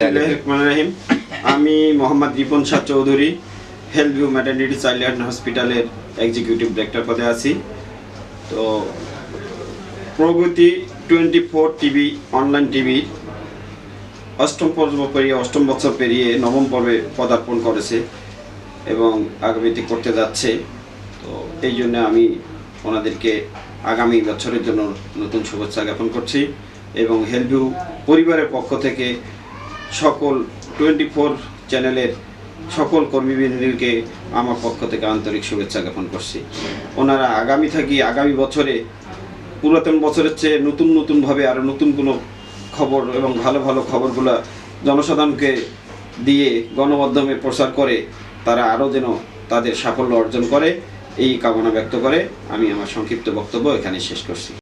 রহিম আমি Mohammad Ripon Shah Chowdhury health view maternity child and হসপিটালের executive director পদে আছি। তো Pragati twenty four TV online TV অষ্টম পর্ব পেরিয়ে, অষ্টম বছর পেরিয়ে নবম পর্বে পদার্পণ করেছে এবং আগামীতে করতে যাচ্ছে। তো এই জন্য আমি ওনাদেরকে আগামী বছরের জন্য নতুন শুভেচ্ছা জ্ঞাপন করছি এবং হেলভিউ পরিবারের পক্ষ থেকে সকল টোয়েন্টি ফোর চ্যানেলের সকল কর্মীবৃন্দকে আমার পক্ষ থেকে আন্তরিক শুভেচ্ছা জ্ঞাপন করছি। ওনারা আগামী থাকি, আগামী বছরে, পুরাতন বছরের চেয়ে নতুন নতুনভাবে আরও নতুন কোনো খবর এবং ভালো ভালো খবরগুলো জনসাধারণকে দিয়ে গণমাধ্যমে প্রচার করে তারা আরও যেন তাদের সাফল্য অর্জন করে, এই কামনা ব্যক্ত করে আমি আমার সংক্ষিপ্ত বক্তব্য এখানে শেষ করছি।